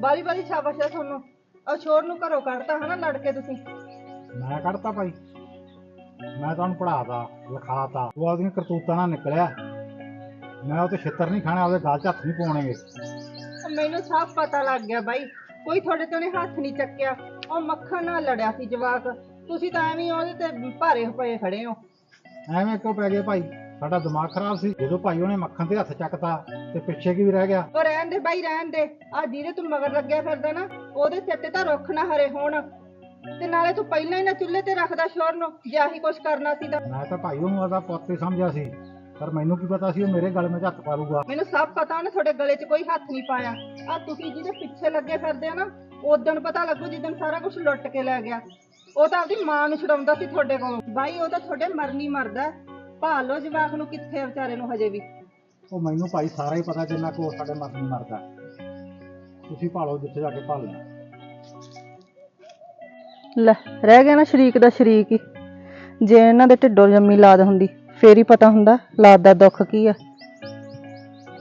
ਬਾਰੀ ਬਾਰੀ ਸ਼ਾਬਾਸ਼ ਹੈ ਤੁਹਾਨੂੰ। ਆ ਛੋਰ ਨੂੰ ਘਰੋਂ ਕੱਢਤਾ ਹਨਾ ਲੜ ਕੇ ਤੁਸੀਂ। ਮੈਂ ਕੱਢਤਾ ਭਾਈ। ਮੈਂ ਤੁਹਾਨੂੰ ਪੜਾਤਾ ਲਿਖਾਤਾ। ਉਹ ਆਪਦੀਆਂ ਕਰਤੂਤਾਂ ਨਾਲ ਨਿਕਲਿਆ। ਮੈਂ ਉਹ ਤੇ ਛਿੱਤਰ ਨਹੀਂ ਖਾਣਾ ਉਹਦੇ ਗਲ 'ਚ ਹੱਥ ਨਹੀਂ ਪਾਉਣਗੇ ਮੈਨੂੰ ਸਭ ਪਤਾ ਲੱਗ ਗਿਆ ਬਾਈ। ਕੋਈ ਤੁਹਾਡੇ ਤੋਂ ਨੇ ਹੱਥ ਨਹੀਂ ਚੱਕਿਆ। ਉਹ ਮੱਖਣ ਨਾਲ ਲੜਿਆ ਸੀ ਜਵਾਕ। ਤੁਸੀਂ ਤਾਂ ਐਵੇਂ ਹੀ ਉਹਦੇ ਤੇ ਭਾਰੇ ਪਏ ਖੜੇ ਹੋ। ਐਵੇਂ ਕਿਉਂ ਪੈ ਗਏ ਭਾਈ? ਸਾਡਾ ਦਿਮਾਗ ਖਰਾਬ ਸੀ। ਜਦੋਂ ਭਾਈ ਉਹਨੇ ਮੱਖਣ ਤੇ ਹੱਥ ਚੱਕਤਾ ਤੇ ਪਿੱਛੇ ਕੀ ਵੀ ਰਹਿ ਗਿਆ? ਉਹ ਰਹਿਣ ਦੇ ਬਾਈ ਰਹਿਣ ਦੇ। ਆ ਜਿਹਦੇ ਤੂੰ ਮਗਰ ਲੱਗਿਆ ਫਿਰਦਾ ਨਾ ਉਹਦੇ ਸਿਰ ਤੇ ਤਾਂ ਰੁੱਖ ਨਾ ਹਰੇ ਹੋਣ। ਤੇ ਨਾਲੇ ਤੂੰ ਪਹਿਲਾਂ ਹੀ ਨਾ ਚੁੱਲ੍ਹੇ ਤੇ ਰੱਖਦਾ ਸ਼ੋਰ ਨੂੰ ਜੇ ਆਹੀ ਕੁਛ ਕਰਨਾ ਸੀ ਤਾਂ। ਮੈਂ ਤਾਂ ਭਾਈ ਉਹਨੂੰ ਆਦਾ ਪੁੱਤ ਹੀ ਸਮਝਿਆ ਸੀ। ਪਰ ਮੈਨੂੰ ਕੀ ਪਤਾ ਸੀ ਉਹ ਮੇਰੇ ਗਲ ਵਿੱਚ ਹੱਥ ਪਾ ਲੂਗਾ। ਮੈਨੂੰ ਸਭ ਪਤਾ ਉਹਨੇ ਤੁਹਾਡੇ ਗਲੇ 'ਚ ਕੋਈ ਹੱਥ ਨਹੀਂ ਪਾਇਆ। ਆ ਤੁਸੀਂ ਜਿਹਦੇ ਪਿੱਛੇ ਲੱਗੇ ਫਿਰਦੇ ਆ ਨਾ ਉਦੋਂ ਪਤਾ ਲੱਗੂ ਜਿੱਦਣ ਸਾਰਾ ਕੁਝ ਲੁੱਟ ਕੇ ਲੈ ਗਿਆ। ਉਹ ਤਾਂ ਆਪਦੀ ਮਾਂ ਨੂੰ ਛਡਾਉਂਦਾ ਸੀ ਤੁਹਾਡੇ ਕੋਲੋਂ। ਬਾਈ ਉਹ ਤਾਂ ਤੁਹਾਡੇ ਮਰਨੀ ਮਰਦਾ। ਭਾਲ ਲੋ ਜਵਾਕ ਨੂੰ ਕਿੱਥੇ ਆ ਵਿਚਾਰੇ ਨੂੰ ਹਜੇ ਵੀ। ਉਹ ਮੈਨੂੰ ਭਾਈ ਸਾਰਾ ਹੀ ਪਤਾ ਜਿੰਨਾ ਕੋ ਸਾਡੇ ਮਤ ਨਹੀਂ ਮਰਦਾ। ਤੁਸੀਂ ਭਾਲੋ ਜਿੱਥੇ ਜਾ ਕੇ ਭਾਲਣਾ ਲੈ ਰਹਿ ਗਿਆ ਨਾ ਸ਼ਰੀਕ ਦਾ ਸ਼ਰੀਕ ਹੀ। ਜੇ ਇਹਨਾਂ ਦੇ ਢਿੱਡੋਂ ਜੰਮੀ ਲਾਦ ਹੁੰਦੀ ਫੇਰ ਹੀ ਪਤਾ ਹੁੰਦਾ ਲਾਦ ਦਾ ਦੁੱਖ ਕੀ ਆ।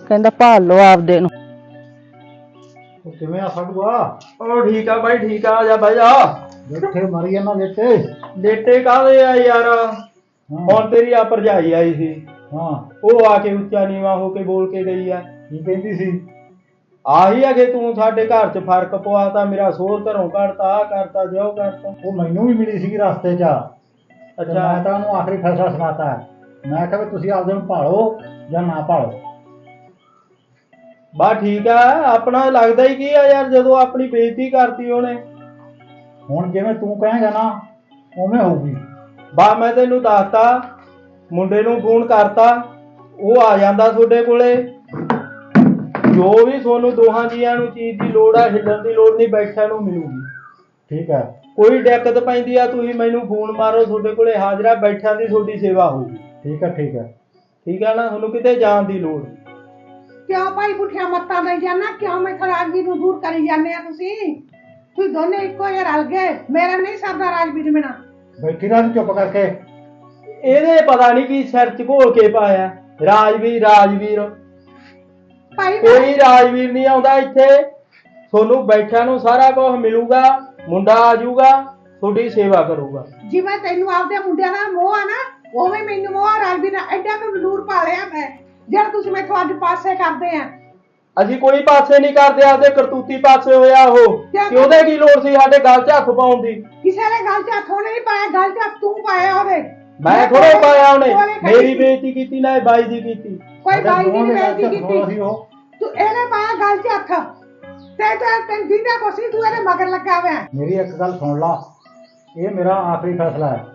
ਕਹਿੰਦਾ ਭਾਲ ਲੋ ਆਪਦੇ ਨੂੰ। ਉਹ ਕਿਵੇਂ ਆ ਸੜੂਆ ਉਹ ਠੀਕ ਆ ਬਾਈ ਠੀਕ ਆ ਆ ਜਾ ਬਾਈ ਜਾ ਬੈਠੇ ਮਰੀ ਇਹਨਾਂ ਦੇ ਤੇ। ਲੇਟੇ ਕਾਹਦੇ ਆ ਯਾਰ? ਹੁਣ ਤੇਰੀ ਆ ਭਰਜਾਈ ਆਈ ਸੀ। ਹਾਂ। ਉਹ ਆ ਕੇ ਉੱਚਾ ਨੀਵਾ ਹੋ ਕੇ ਬੋਲ ਕੇ ਗਈ ਆ। ਕੀ ਕਹਿੰਦੀ ਸੀ? ਆਹੀ ਅਗੇ ਤੂੰ ਸਾਡੇ ਘਰ 'ਚ ਫ਼ਰਕ ਪਵਾਤਾ ਮੇਰਾ ਸੋਰ ਘਰੋਂ ਕੱਢਤਾ ਆ ਕਰਤਾ ਜਿਉ ਕਰਤਾ। ਉਹ ਮੈਨੂੰ ਵੀ ਮਿਲੀ ਸੀ ਰਸਤੇ 'ਚ। ਅੱਛਾ। ਮੈਂ ਤਾਂ ਉਹਨੂੰ ਆਖਰੀ ਫੈਸਲਾ ਸੁਣਾਤਾ। ਮੈਂ ਕਿਹਾ ਵੀ ਤੁਸੀਂ ਆਪਦੇ ਨੂੰ ਭਾਲੋ ਜਾਂ ਨਾ ਭਾਲੋ। ਬਾ ਠੀਕ ਆ ਆਪਣਾ ਲੱਗਦਾ ਹੀ ਕੀ ਆ ਯਾਰ ਜਦੋਂ ਆਪਣੀ ਬੇਇੱਜ਼ਤੀ ਕਰਤੀ ਉਹਨੇ। ਹੁਣ ਜਿਵੇਂ ਤੂੰ ਕਹੇਂਗਾ ਨਾ ਉਵੇਂ ਹੋਊਗੀ। ਬਾ, ਮੈਂ ਤੈਨੂੰ ਦੱਸਤਾ, ਮੁੰਡੇ ਨੂੰ ਫੋਨ ਕਰਤਾ, ਉਹ ਆ ਜਾਂਦਾ ਤੁਹਾਡੇ ਕੋਲੇ। ਜੋ ਵੀ ਤੁਹਾਨੂੰ ਦੋਹਾਂ ਜੀਆਂ ਨੂੰ ਚੀਜ਼ ਦੀ ਲੋੜ ਆ ਹਿੱਲਣ ਦੀ ਲੋੜ ਨਹੀਂ, ਬੈਠਿਆਂ ਨੂੰ ਮਿਲੂਗੀ। ਠੀਕ ਹੈ ਕੋਈ ਦਿੱਕਤ ਪੈਂਦੀ ਆ, ਤੁਸੀਂ ਮੈਨੂੰ ਫੋਨ ਮਾਰੋ, ਤੁਹਾਡੇ ਕੋਲੇ ਹਾਜ਼ਰਾ ਬੈਠਿਆਂ ਦੀ ਤੁਹਾਡੀ ਸੇਵਾ ਹੋਊਗੀ। ਠੀਕ ਹੈ ਠੀਕ ਹੈ ਠੀਕ ਆ ਨਾ, ਤੁਹਾਨੂੰ ਕਿਤੇ ਜਾਣ ਦੀ ਲੋੜ ਨਹੀਂ। ਕਿਉਂ ਭਾਈ ਪੁੱਠੀਆਂ ਮੱਤਾਂ ਦੇ ਜਾਣਾ ਕਿਉਂ ਮੈਂ ਰਾਜਵੀਰ ਨੂੰ ਦੂਰ ਕਰੀ ਜਾਂਦੇ ਆ ਤੁਸੀਂ? ਤੁਸੀਂ ਦੋਨੇ ਇੱਕੋ ਜਿਹੇ ਰਲ ਗਏ, ਮੇਰਾ ਨਹੀਂ ਸਰਦਾ ਰਾਜਵੀਰ ਬਿਨਾ। ਬੈਠੀ ਰਹਿ ਤੂੰ ਚੁੱਪ ਕਰਕੇ। ਇਹਦੇ ਪਤਾ ਨਹੀਂ ਕੀ ਸਿਰ ਚ ਘੋਲ ਕੇ ਪਾਇਆ। ਰਾਜਵੀਰ ਰਾਜਵੀਰ। ਭਾਈ ਕੋਈ ਰਾਜਵੀਰ ਨਹੀਂ ਆਉਂਦਾ ਇੱਥੇ। ਤੁਹਾਨੂੰ ਬੈਠਿਆਂ ਨੂੰ ਸਾਰਾ ਕੁਝ ਮਿਲੂਗਾ ਮੁੰਡਾ ਆ ਜਾਊਗਾ ਤੁਹਾਡੀ ਸੇਵਾ ਕਰੂਗਾ। ਜਿਵੇਂ ਤੈਨੂੰ ਆਪਦੇ ਮੁੰਡਿਆਂ ਦਾ ਮੋਹ ਆ ਨਾ ਉਵੇਂ ਮੈਨੂੰ ਮੋਹ ਆ ਰਾਜਵੀਰ ਨਾਲ। ਐਡਾ ਮੈਂ ਦੂਰ ਪਾਲਿਆ ਮੈਂ। ਜਿਹੜਾ ਤੁਸੀਂ ਮੈਥੋਂ ਅੱਜ ਪਾਸੇ ਕਰਦੇ ਆ। ਅਸੀਂ ਕੋਈ ਪਾਸੇ ਨਹੀਂ ਕਰਦੇ ਆਪਦੇ ਕਰਤੂਤੀ ਪਾਸੇ ਹੋਇਆ ਉਹ। ਕਿਆ ਕਿ ਉਹਦੇ ਕੀ ਲੋੜ ਸੀ ਸਾਡੇ ਗੱਲ 'ਚ ਹੱਥ ਪਾਉਣ ਦੀ? ਕਿਸੇ ਨੇ ਗੱਲ 'ਚ ਹੱਥ ਉਹਨੇ ਨਹੀਂ ਪਾਇਆ ਗੱਲ 'ਚ ਹੱਥ ਤੂੰ ਪਾਇਆ ਹੋਵੇ ਮੈਂ ਥੋੜੇ ਪਾਇਆ ਉਹਨੇ। ਮੇਰੀ। ਬੇਇੱਜ਼ਤੀ ਕੀਤੀ ਨਾ ਇਹ ਬਾਈ ਦੀ ਕੀਤੀ। ਕੋਈ ਬਾਈ ਦੀ ਦੇ ਬੇਇੱਜ਼ਤੀ ਕੀਤੀ। ਉਹ। ਤੂੰ ਇਹਨੇ ਪਾਇਆ ਗੱਲ 'ਚ ਹੱਥ। ਤੇ ਤੇ ਤੈਨੂੰ ਜਿੰਦਾ ਕੋਸੀ ਤੂੰ ਇਹਦੇ ਮਗਰ ਲੱਗਾ ਹੋਇਆ। ਮੇਰੀ ਇੱਕ ਗੱਲ ਸੁਣ ਲਾ। ਇਹ ਮੇਰਾ ਆਖਰੀ ਫੈਸਲਾ ਹੈ।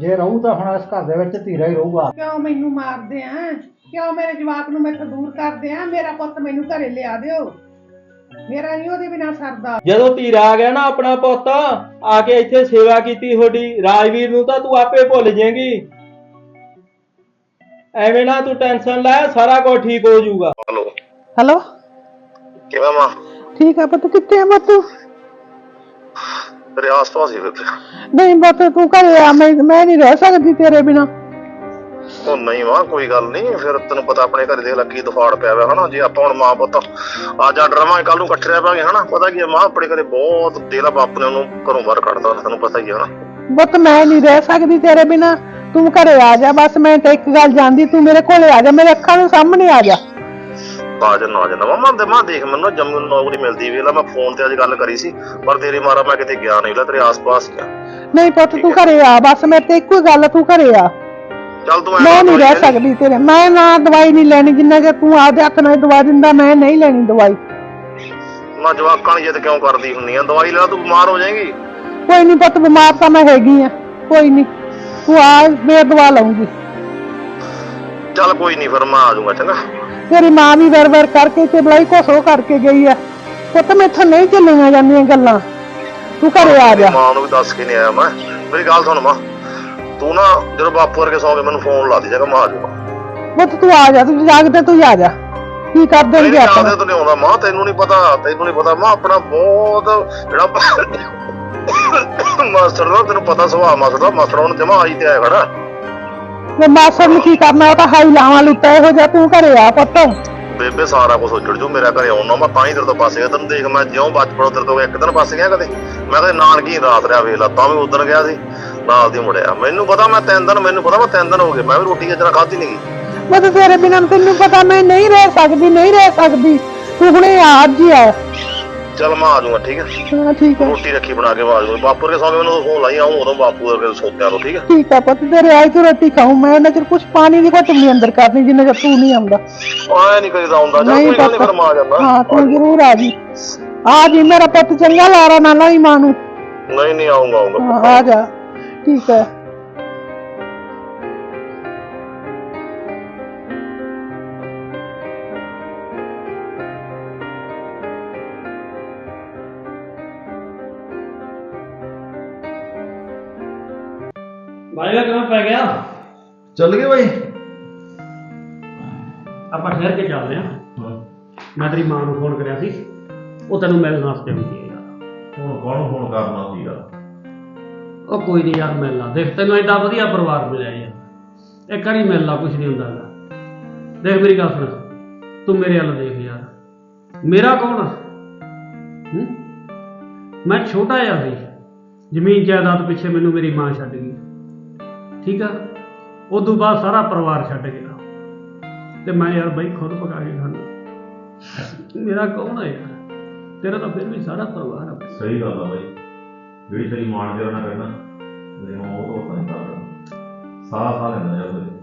ਜੇ ਰਹੂ ਤਾਂ ਹੁਣ ਇਸ ਘਰ ਦੇ ਵਿੱਚ ਧੀਰਾ ਹੀ ਰਹੂਗਾ। ਕਿਉਂ ਮੈਨੂੰ ਮਾਰਦੇ ਆ? ਕਿਉਂ ਮੇਰੇ ਜਵਾਕ ਨੂੰ ਮੈਥੋਂ ਦੂਰ ਕਰਦੇ ਆ? ਮੇਰਾ ਪੁੱਤ ਮੈਨੂੰ ਘਰੇ ਲਿਆ ਦਿਓ। ਮੇਰਾ ਨਹੀਂ ਉਹਦੇ ਬਿਨਾ ਸਰਦਾ। ਜਦੋਂ ਧੀਰਾ ਆ ਗਿਆ ਨਾ ਆਪਣਾ ਪੁੱਤ ਆ ਕੇ ਇੱਥੇ ਸੇਵਾ ਕੀਤੀ ਤੁਹਾਡੀ ਰਾਜਵੀਰ ਨੂੰ ਤਾਂ ਤੂੰ ਆਪੇ ਭੁੱਲ ਜਾਏਂਗੀ। ਐਵੇਂ ਨਾ ਤੂੰ ਟੈਨਸ਼ਨ ਲੈ ਸਾਰਾ ਕੁਝ ਠੀਕ ਹੋ ਜਾਊਗਾ। ਹਲੋ। ਹੈਲੋ। ਕਿਵੇਂ ਮਾਂ ਠੀਕ ਆ ਪੁੱਤ ਕਿੱਥੇ ਆ ਬੱਤੂ ਤੇਰੇ ਆਸ-ਪਾਸ ਹੀ ਫਿਰਦੇ ਨਹੀਂ ਬੱਤ ਤੂੰ ਘਰੇ ਆ ਮੈਂ ਮੈਂ ਨਹੀਂ ਰਹਿ ਸਕਦੀ ਤੇਰੇ ਬਿਨਾ। ਉਹ ਨਹੀਂ ਮਾਂ ਕੋਈ ਗੱਲ ਨਹੀਂ ਫਿਰ ਤੈਨੂੰ ਪਤਾ ਆਪਣੇ ਘਰੇ ਦੇ ਲੱਗੀ ਦਫਾੜ ਪਿਆ ਹੋਇਆ ਹਨਾ ਜੇ ਆਪਾਂ ਹੁਣ ਮਾਂ ਪੁੱਤ ਅੱਜ ਅੱਡ ਰਵਾਂਗੇ ਕੱਲ ਨੂੰ ਇਕੱਠੇ ਰਹਿ ਪਾਂਗੇ ਹਨਾ ਪਤਾ ਕੀ ਹੈ ਮਾਂ ਆਪਣੇ ਘਰੇ ਬਹੁਤ ਆ ਬਾਪ ਨੇ ਉਹਨੂੰ ਘਰੋਂ ਬਾਹਰ ਕੱਢਦਾ ਤੈਨੂੰ ਪਤਾ ਹੀ ਹੈ ਹਨਾ। ਬੱਤ ਮੈਂ ਨਹੀਂ ਰਹਿ ਸਕਦੀ ਤੇਰੇ ਬਿਨਾ। ਤੂੰ ਘਰੇ ਆ ਜਾ ਬਸ ਮੈਂ ਤੇ ਇੱਕ ਗੱਲ ਜਾਣਦੀ ਤੂੰ ਮੇਰੇ ਕੋਲੇ ਆ ਜਾ ਮੇਰੇ ਅੱਖਾਂ ਦੇ ਸਾਹਮਣੇ ਆ ਜਾ। ਆ ਜਾ ਨਾ ਜਾਣਾ ਮਾਂ ਦੇ ਮਾਂ ਦੇਖ ਮੈਨੂੰ ਜੰਮੂ ਨੂੰ ਨੌਕਰੀ ਮਿਲਦੀ ਵੇਲਾ ਮੈਂ ਫੋਨ ਤੇ ਅੱਜ ਗੱਲ ਕਰੀ ਸੀ ਪਰ ਤੇਰੇ ਮਾਰਾ ਮੈਂ ਕਿਤੇ ਗਿਆ ਨਹੀਂ ਲਾ ਤੇਰੇ ਆਸ-ਪਾਸ ਹੀ ਆ। ਨਹੀਂ ਪੁੱਤ ਤੂੰ ਘਰੇ ਆ ਬਸ ਮੇਰੇ ਤੇ ਇੱਕੋ ਗੱਲ ਆ, ਤੂੰ ਘਰੇ ਆ। ਚੱਲ ਤੂੰ ਐਂ ਮੈਂ ਨਹੀਂ ਰਹਿ ਸਕਦੀ ਤੇਰੇ ਮੈਂ ਨਾ ਦਵਾਈ ਨਹੀਂ ਲੈਣੀ ਜਿੰਨਾ ਕਿ ਤੂੰ ਆਪਦੇ ਹੱਥ ਨਾਲ ਦਵਾ ਦਿੰਦਾ ਮੈਂ ਨਹੀਂ ਲੈਣੀ ਦਵਾਈ। ਨਾ ਜਵਾਕਾਂ ਜਿੱਦ ਕਿਉਂ ਕਰਦੀ ਹੁੰਨੀ ਆ? ਦਵਾਈ ਲੈ ਲਾ, ਤੂੰ ਬਿਮਾਰ ਹੋ ਜਾਏਂਗੀ। ਕੋਈ ਨਹੀਂ ਪੁੱਤ ਬਿਮਾਰ ਤਾਂ ਮੈਂ ਹੈਗੀ ਆ। ਕੋਈ ਨਹੀਂ। ਤੂੰ ਆ ਮੈਂ ਦਵਾ ਲਊਂਗੀ। ਚੱਲ ਕੋਈ ਨਹੀਂ ਫਿਰ ਮੈਂ ਆ ਜਾਊਂਗਾ ਚੰਗਾ। ਤੇਰੀ ਮਾਂ ਵੀ ਵਰ ਵਰ ਕਰਕੇ ਤੇ ਬਲਾਈ ਕੋਸੋ ਕਰਕੇ ਗਈ ਆ। ਪੁੱਤ ਮੈਥੋਂ ਨਹੀਂ ਚੱਲੀਆਂ ਜਾਂਦੀਆਂ ਗੱਲਾਂ। ਤੂੰ ਘਰੇ ਆ ਜਾ। ਮਾਂ ਨੂੰ ਵੀ ਦੱਸ ਕੇ ਨਹੀਂ ਆਇਆ ਮੈਂ। ਮੇਰੀ ਗੱਲ ਸੁਣ ਮਾਂ। ਤੂੰ ਨਾ ਜਦੋਂ ਬਾਪੂ ਵਰਗੇ ਸੌਂ ਕੇ ਮੈਨੂੰ ਫੋਨ ਲਾ ਦੀ ਜਗਾ ਮੈਂ ਆ ਜਾਊਗਾ ਪੁੱਤ ਤੂੰ ਆ ਜਾ ਤੂੰ ਜਾਗਦੇ ਤੂੰ ਆ ਜਾ। ਕੀ ਕਰ ਦੇਣਗੇ ਆਪਾਂ? ਤੋਂ ਨਹੀਂ ਆਉਂਦਾ ਮਾਂ ਤੈਨੂੰ ਨਹੀਂ ਪਤਾ ਤੈਨੂੰ ਨਹੀਂ ਪਤਾ। ਮਾਂ ਆਪਣਾ ਬਹੁਤ ਜਿਹੜਾ ਮਾਸਟਰ ਦਾ ਤੈਨੂੰ ਪਤਾ ਸੁਭਾਅ ਮਾਸਟਰ ਦਾ ਮਾਸਟਰ ਹੁਣ ਜਮਾ ਆਈ ਤੇ ਆਇਆ ਖੜਾ। ਮੈਂ ਮਾਸਰ ਨੂੰ ਕੀ ਕਰਨਾ ਉਹ ਤਾਂ ਹਾਈ ਲਾਵਾਂ ਲੁੱਟਾ ਇਹੋ ਜਿਹਾ ਤੂੰ ਘਰੇ ਆ ਪੁੱਤ। ਬੇਬੇ ਸਾਰਾ ਕੁਝ ਉੱਜੜ ਜੂ ਮੇਰਾ ਘਰੇ ਆਉਣਾ ਮੈਂ ਤਾਂ ਹੀ ਤੇਰੇ ਤੋਂ ਪਾਸੇ ਗਿਆ। ਤੈਨੂੰ ਦੇਖ ਮੈਂ ਜਿਉਂ ਬਚਪਨ ਤੇਰੇ ਤੋਂ ਇੱਕ ਦਿਨ ਪਾਸੇ ਗਿਆ ਕਦੇ। ਮੈਂ ਕਦੇ ਨਾਨਕੀ ਰਾਤ ਰਿਆ ਵੇਖ ਲਾ ਤਾਂ ਵੀ ਉਦੋਂ ਗਿਆ ਸੀ। ਨਾਲ ਦੀ ਮੁੜਿਆ ਮੈਨੂੰ ਪਤਾ ਮੈਂ ਤਿੰਨ ਦਿਨ ਮੈਨੂੰ ਪਤਾ ਮੈਂ ਤਿੰਨ ਦਿਨ ਹੋ ਗਏ। ਮੈਂ ਵੀ ਰੋਟੀ ਅਜਰਾ ਖਾਧੀ ਨਹੀਂ। ਮੈਂ ਤਾਂ ਤੇਰੇ ਬਿਨਾਂ ਤੈਨੂੰ ਪਤਾ ਮੈਂ ਨਹੀਂ ਰਹਿ ਸਕਦੀ ਨਹੀਂ ਰਹਿ ਸਕਦੀ। ਤੂੰ ਹੁਣੇ ਆ ਅੱਜ ਹੀ ਆ। ਚੱਲ ਮੈਂ ਆ ਜਾਊਂਗਾ ਠੀਕ ਹੈ ਹਾਂ ਠੀਕ ਹੈ ਰੋਟੀ ਰੱਖੀ ਬਣਾ ਕੇ ਆਵਾਜ਼ ਕੋਈ ਬਾਪੂ ਦੇ ਸਾਹਮਣੇ ਮੈਨੂੰ ਫੋਨ ਲਾਈ ਆਉਂ ਉਦੋਂ ਬਾਪੂ ਵਰਗੇ ਸੋਤਿਆਂ ਤੋਂ ਠੀਕ ਹੈ ਠੀਕ ਆ ਪੁੱਤ ਤੇਰੇ ਆਈ ਤੋਂ ਰੋਟੀ ਖਾਉ ਮੈਂ ਉਹਨਾਂ ਚਿਰ ਕੁਛ ਪਾਣੀ ਦੀ ਘੁੱਟ ਵੀ ਅੰਦਰ ਕਰਨੀ ਜਿੰਨਾ ਚਿਰ ਤੂੰ ਨਹੀਂ ਆਉਂਦਾ। ਆਇਆ ਨਹੀਂ ਕਰੀਦਾ ਹੁੰਦਾ ਚੱਲ ਕੋਈ ਗੱਲ ਨਹੀਂ ਪਤਾ। ਫਿਰ ਮੈਂ ਆ ਜਾਂਦਾ। ਹਾਂ ਤੂੰ ਜ਼ਰੂਰ ਆ ਜੀ। ਆ ਜੀ ਮੇਰਾ ਪੁੱਤ ਚੰਗਾ ਲਾਰਾ ਨਾ ਲਾਈ ਮਾਂ ਨੂੰ। ਨਹੀਂ ਨਹੀਂ ਆਉਂਗਾ ਆਉਂਗਾ ਆ ਜਾ। ਠੀਕ ਹੈ। ਬਾਈਗਾ ਕਿਵੇਂ ਪੈ ਗਿਆ? ਚੱਲ ਗਏ ਬਾਈ। ਆਪਾਂ ਠਹਿਰ ਕੇ ਚੱਲਦੇ ਆਂ ਮੈਂ ਤੇਰੀ ਮਾਂ ਨੂੰ ਫੋਨ ਕਰਿਆ ਸੀ। ਉਹ ਤੈਨੂੰ ਮਿਲਣ ਵਾਸਤੇ ਆਉਂਦੀ ਹੈ। ਯਾਰ ਹੁਣ ਕੌਣ ਫੋਨ ਕਰਨਾ ਸੀ ਯਾਰ ਉਹ ਕੋਈ ਨਹੀਂ ਯਾਰ ਮਿਲ। ਲਾ ਦੇਖ, ਤੈਨੂੰ ਐਡਾ ਵਧੀਆ ਪਰਿਵਾਰ ਮਿਲਿਆ ਯਾਰ। ਇੱਕ ਵਾਰੀ ਮਿਲ ਲਾ ਕੁਝ ਨਹੀਂ ਹੁੰਦਾ ਗਾ ਦੇਖ ਮੇਰੀ ਗੱਲ ਸੁਣ। ਤੂੰ ਮੇਰੇ ਵੱਲ ਦੇਖ ਯਾਰ। ਮੇਰਾ ਕੌਣ ਆ? ਮੈਂ ਛੋਟਾ ਜਿਹਾ ਸੀ। ਜ਼ਮੀਨ ਜਾਇਦਾਦ ਪਿੱਛੇ ਮੈਨੂੰ ਮੇਰੀ ਮਾਂ ਛੱਡ ਗਈ। ਠੀਕ ਆ? ਉਦੋਂ ਬਾਅਦ ਸਾਰਾ ਪਰਿਵਾਰ ਛੱਡ ਗਿਆ। ਤੇ ਮੈਂ ਯਾਰ ਬਈ ਖੁਦ ਪਕਾ ਕੇ ਖਾਣਾ ਮੇਰਾ ਕੌਣ ਆ ਯਾਰ? ਤੇਰਾ ਤਾਂ ਫਿਰ ਵੀ ਸਾਰਾ ਪਰਿਵਾਰ ਆ। ਸਹੀ ਗੱਲ ਆ ਬਾਈ। ਜਿਹੜੀ ਤੇਰੀ ਮਾਣ ਜਿਹੜਾ ਨਾ ਕਰਨਾ ਮੇਰੇ ਉਹ ਤੋਂ ਤਾਂ ਨਹੀਂ ਕਰਦਾ ਸਾਹ ਸਾਹ ਲੈਂਦਾ ਯਾਰ ਮੇਰੇ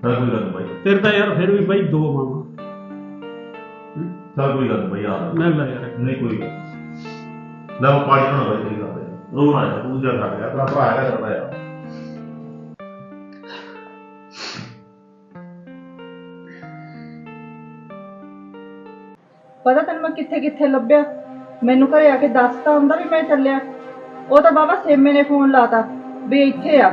ਚੱਲ ਕੋਈ ਗੱਲ ਬਾਈ। ਤੇਰੇ ਤਾਂ ਯਾਰ ਫਿਰ ਵੀ ਬਈ ਦੋ ਮਾਵਾਂ। ਚੱਲ ਕੋਈ ਗੱਲ ਬਾਈ ਆ ਜਾ। ਮੈਂ ਲੈ ਯਾਰ ਨਹੀਂ ਕੋਈ ਲੈ ਉਹ ਪਾਣੀ ਨਾ ਬਾਈ ਤੇਰੀ ਗੱਲ ਰੋ ਨਾ ਜਾ ਤੂੰ ਜਾ ਛੱਡ ਗਿਆ ਤੇਰਾ ਭਰਾ ਹੈਗਾ ਛੱਡਾ ਯਾਰ ਪਤਾ ਤੈਨੂੰ ਮੈਂ ਕਿੱਥੇ ਕਿੱਥੇ ਲੱਭਿਆ? ਮੈਨੂੰ ਘਰੇ ਆ ਕੇ ਦੱਸਤਾ ਹੁੰਦਾ ਵੀ ਮੈਂ ਚੱਲਿਆ। ਉਹ ਤਾਂ ਬਾਬਾ ਸੇਮੇ ਨੇ ਫੋਨ ਲਾਤਾ ਵੀ ਇੱਥੇ ਆ।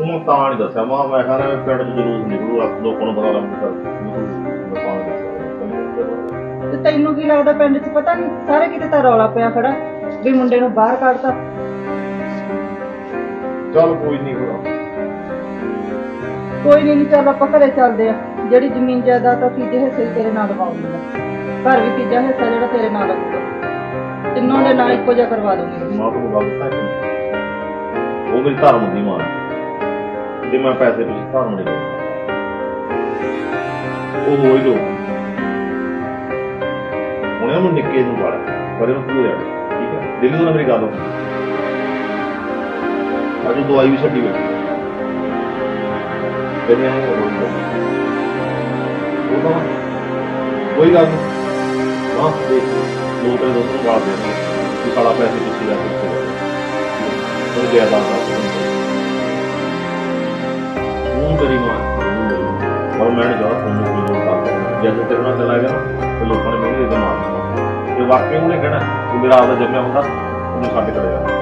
ਉਹਨੂੰ ਤਾਂ ਨਹੀਂ ਦੱਸਿਆ। ਮੈਂ ਮੈਂ ਕਹਿੰਦਾ ਵੀ ਪਿੰਡ ਚ ਜਲੂਸ ਨਿਕਲੂ ਆਪ ਲੋਕਾਂ ਨੂੰ ਪਤਾ ਲੱਗੂ ਤਾਂ ਤੈਨੂੰ ਕੀ ਲੱਗਦਾ ਪਿੰਡ 'ਚ? ਪਤਾ ਨਹੀਂ ਸਾਰੇ ਕਿਤੇ ਤਾਂ ਰੌਲਾ ਪਿਆ ਖੜਾ ਵੀ ਮੁੰਡੇ ਨੂੰ ਬਾਹਰ ਕੱਢਤਾ। ਚੱਲ ਕੋਈ ਨਹੀਂ ਹੋਣਾ। ਕੋਈ ਨਹੀਂ ਚੱਲ ਆਪਾਂ ਘਰੇ ਚੱਲਦੇ ਆ। ਜਿਹੜੀ ਜ਼ਮੀਨ ਜਾਇਦਾਦ ਆ ਤੀਜੇ ਹਿੱਸੇ 'ਚ ਤੇਰੇ ਨਾਂ ਦਵਾਉਂਗੀ ਘਰ ਵੀ ਤੀਜਾ ਹਿੱਸਾ ਜਿਹੜਾ ਤੇਰੇ ਨਾਂ ਲੱਗੂਗਾ ਤਿੰਨੋਂ ਦੇ ਨਾਂ ਇੱਕੋ ਜਿਹਾ ਕਰਵਾ ਦੂੰਗੀ। ਮਾਂ ਤੋਂ ਗੱਲ ਤਾਂ ਇੱਕ। ਉਹ ਮੇਰੀ ਧਰਮ ਦੀ ਮਾਂ। ਹੈ। ਜੇ ਮੈਂ ਪੈਸੇ ਪਿੱਛੇ ਧਰਮ ਨਹੀਂ ਕਰਦਾ ਉਹ ਹੋ ਹੀ ਉਹਨੇ ਉਹਨੂੰ ਨਿੱਕੇ ਨੂੰ ਵਾਲਿਆ ਪਰ ਇਹਨੂੰ ਭੂਆ ਜਾਵੇ ਠੀਕ ਹੈ? ਦਿੱਲੀ ਤੋਂ ਨਾ ਮੇਰੀ ਗੱਲ ਹੋਈ ਅੱਜ ਉਹ ਦਵਾਈ ਵੀ ਛੱਡੀ ਬੈਠੀ ਕਹਿੰਦੇ ਆ ਉਹ ਤਾਂ ਕੋਈ ਗੱਲ ਨਹੀਂ ਹਾਂ, ਦੇਖ। ਲੋਕ ਤੇਰੇ ਦੋਸਤ ਨੂੰ ਗਾਲ ਦੇਣਗੇ ਕਿ ਸਾਲਾ ਪੈਸੇ ਪਿੱਛੇ ਜਾ ਕੇ ਉਹ ਜ਼ਿਆਦਾ ਦਾ ਉਹ ਕਰੀ ਮਾਂ ਪਰ ਮੈਂ ਨਹੀਂ ਜਾ ਤੁਹਾਨੂੰ ਕੋਈ ਲੋੜ ਕਰਦਾ ਜਦ ਤੇਰੇ ਨਾਲ ਚਲਾ ਗਿਆ ਤੇ ਲੋਕਾਂ ਨੇ ਮੈਨੂੰ ਇਹਦਾ ਮਾਰ ਤੇ ਵਾਕਈ ਉਹਨੇ ਕਹਿਣਾ ਕਿ ਮੇਰਾ ਆਪਦਾ ਜੰਮਿਆ ਹੁੰਦਾ ਉਹਨੂੰ ਛੱਡ ਕਰੇਗਾ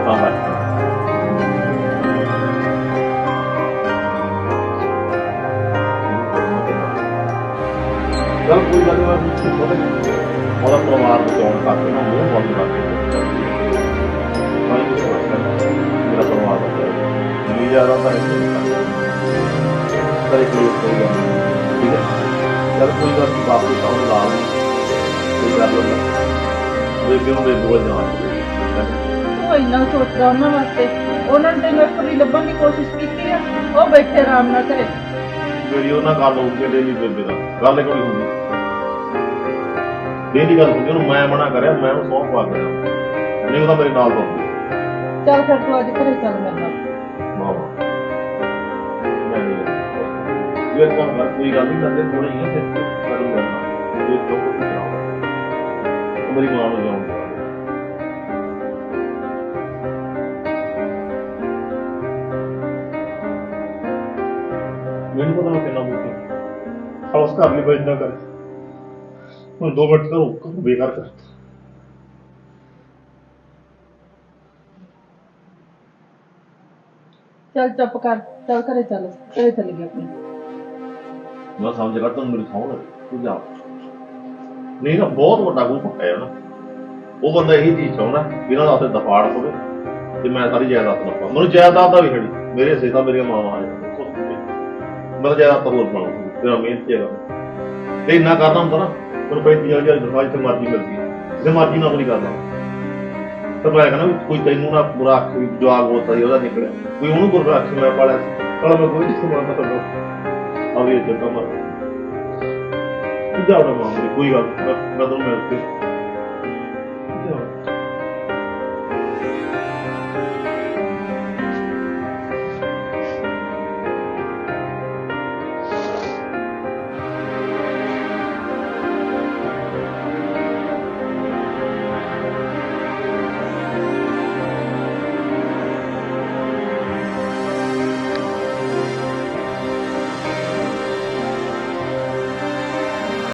ਉਹ ਹੈ ਚੱਲ ਕੋਈ ਗੱਲ ਨਹੀਂ ਉਹਦਾ ਪਰਿਵਾਰ ਬਚਾਉਣ ਕਰਕੇ ਨਾ ਮੂੰਹ ਬੰਦ ਕਰ ਦਿੱਤਾ ਮੇਰਾ ਪਰਿਵਾਰ ਬਚਾਇਆ ਨਹੀਂ ਜ਼ਿਆਦਾ ਤਾਂ ਨਹੀਂ ਕਰੇ ਕੋਈ ਕੋਈ ਗੱਲ ਠੀਕ ਹੈ। ਚੱਲ ਕੋਈ ਗੱਲ ਨਹੀਂ, ਬਾਪੂ ਲਾ ਲਈ ਕੋਈ ਗੱਲ ਨਹੀਂ। ਵੇ ਕਿਉਂ ਦੇ ਦੋ ਜਾਣ ਤੂੰ ਇੰਨਾ ਸੋਚਦਾ ਉਹਨਾਂ ਵਾਸਤੇ। ਉਹਨਾਂ ਨੇ ਤੈਨੂੰ ਇੱਕ ਲੱਭਣ ਦੀ ਕੋਸ਼ਿਸ਼ ਕੀਤੀ ਆ। ਉਹ ਬੈਠੇ ਆਰਾਮ ਨਾਲ ਘਰੇ। ਮੇਰੀ ਉਹਨਾਂ ਗੱਲ ਹੋ ਕੇ ਡੇਲੀ ਬੇਬੇ ਦਾ ਗੱਲ ਕੋਈ ਹੁੰਦੀ? ਡੇਲੀ ਗੱਲ ਹੁੰਦੀ ਉਹਨੂੰ ਮੈਂ ਮਨਾ ਕਰਿਆ ਮੈਂ ਉਹਨੂੰ ਸੌਂਪ ਪਾ ਕੇ ਨਹੀਂ ਉਹਦਾ ਮੇਰੇ ਨਾਲ ਤੋਂ ਚੱਲ ਫਿਰ ਤੂੰ ਅੱਜ ਘਰੇ ਚੱਲ ਮੇਰੇ ਨਾਲ। ਮਾਵਾ ਇਹ ਕੰਮ ਕਰ ਕੋਈ ਗੱਲ ਨਹੀਂ ਕਰਦੇ ਥੋੜੀ ਹੀ ਹੈ ਤੇ ਕਰੂੰਗਾ ਇਹ ਤੋਂ ਕੁਝ ਮੇਰੀ ਮਾਂ ਨੂੰ ਜਾਉਂਗਾ ਮੈਨੂੰ ਪਤਾ ਨਹੀਂ ਕਿੰਨਾ ਮੁੱਕੀ ਹਾਊਸ ਕਰ ਲਈ ਬਈ ਨਾ ਕਰ ਹੁਣ ਦੋ ਮਿੰਟ ਕਰੋ ਕੰਮ ਬੇਕਾਰ ਕਰ। ਚੱਲ ਚੁੱਪ ਕਰ ਚੱਲ ਘਰੇ ਚੱਲ ਘਰੇ ਚੱਲ ਗਿਆ ਆਪਣੀ। ਮੈਂ ਸਮਝ ਗਿਆ ਤੁਹਾਨੂੰ ਮੇਰੀ ਸੌਣ ਤੂੰ ਜਾ। ਨਹੀਂ ਨਾ ਬਹੁਤ ਵੱਡਾ ਗੂੰ ਫੁੱਟਿਆ ਨਾ ਉਹ ਬੰਦਾ ਇਹੀ ਚੀਜ਼ ਚਾਹੁੰਦਾ ਵੀ ਇਹਨਾਂ ਦਾ ਉੱਥੇ ਦਫਾੜ ਹੋਵੇ ਤੇ ਮੈਂ ਸਾਰੀ ਜਾਇਦਾਦ ਲੱਪਾਂ ਮੈਨੂੰ ਜਾਇਦਾਦ ਦਾ ਵੀ ਖੜੀ ਮੇਰੇ ਹਿੱਸੇ ਤਾਂ ਮੇਰੀਆਂ ਮਾਵਾਂ ਆ ਜਾਂਦੀਆਂ। ਮੈਂ ਤਾਂ ਜਾਇਦਾਦ ਤਾਂ ਤੇਰਾ ਮਿਹਨਤ ਹੈਗਾ ਤੇ ਇੰਨਾ ਕਰਨਾ ਹੁੰਦਾ ਨਾ ਪਰ 35000 ਦੀ ਦਰਵਾਜ਼ੇ ਤੇ ਮਰਜ਼ੀ ਮਿਲਦੀ ਜੇ ਮਰਜ਼ੀ ਨੌਕਰੀ ਕਰਦਾ ਤਾਂ ਮੈਂ ਕਹਿੰਦਾ ਕੋਈ ਤੈਨੂੰ ਨਾ ਬੁਰਾ ਅੱਖ ਵੀ ਜਵਾਬ ਹੋਤਾ ਜੀ ਉਹਦਾ ਨਿਕਲਿਆ। ਕੋਈ ਉਹਨੂੰ ਬੁਰਾ ਅੱਖ ਮੈਂ ਪਾਲਿਆ ਸੀ। ਕਲ ਮੈਂ ਕੋਈ ਨਹੀਂ ਸੁਣਾ ਕਰਦਾ ਆ ਵੀ ਮਰ। ਤੂੰ ਜਾ ਉਹਦਾ ਮਾਮਲੇ ਕੋਈ ਗੱਲ ਨੀ, ਮੈਂ ਤੁਹਾਨੂੰ ਮਿਲ ਕੇ